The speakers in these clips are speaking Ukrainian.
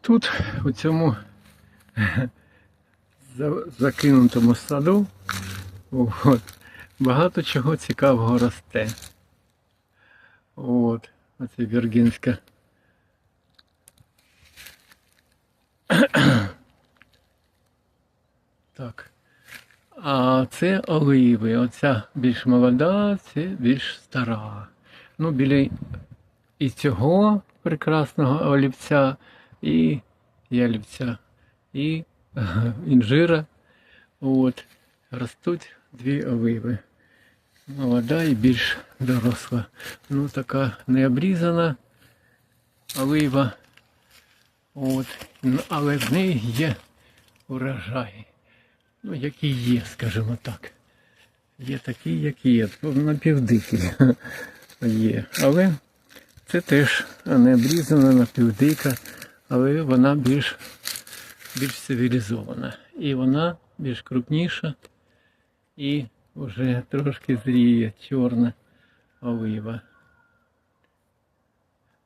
Тут, у цьому закинутому саду, от, багато чого цікавого росте. От, оце віргінська. Так. А це оливи. Оця більш молода, це більш стара. Ну, біля і цього прекрасного олівця, і ялівця, і інжира. От, ростуть дві оливи. Молода і більш доросла. Ну, така не обрізана олива. От, ну, але в неї є урожай. Ну, які є, скажімо так. Є такі, які є. Напівдикі є. Але це теж не обрізана напівдика, але вона більш, більш цивілізована. І вона більш крупніша і вже трошки зріє чорна олива.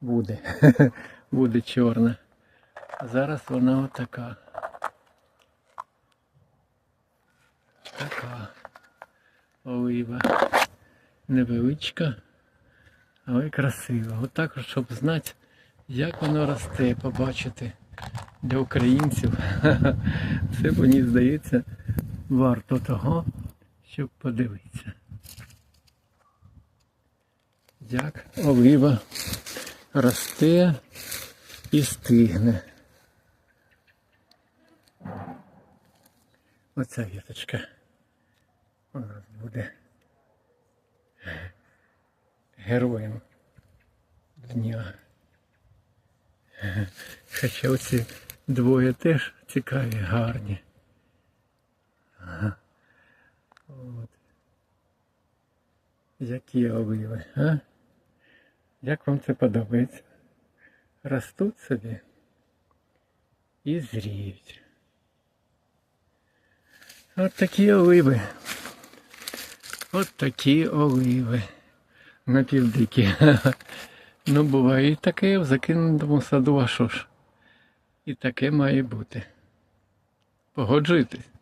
Буде. Буде чорна. А зараз вона отака. Така олива. Невеличка, але красива. Отак, щоб знати, як воно росте, побачити для українців. Це мені здається варто того, щоб подивитися. Як олива росте і стигне. Оця віточка у нас буде героєм дня. Хоча оці двоє теж цікаві, гарні. Ага. От. Які оливи, а? Як вам це подобається? Ростуть собі і зріють. От такі оливи. От такі оливи. Напівдикі. Ну, буває і таке в закинутому саду, а що ж? І таке має бути. Погоджуєтесь?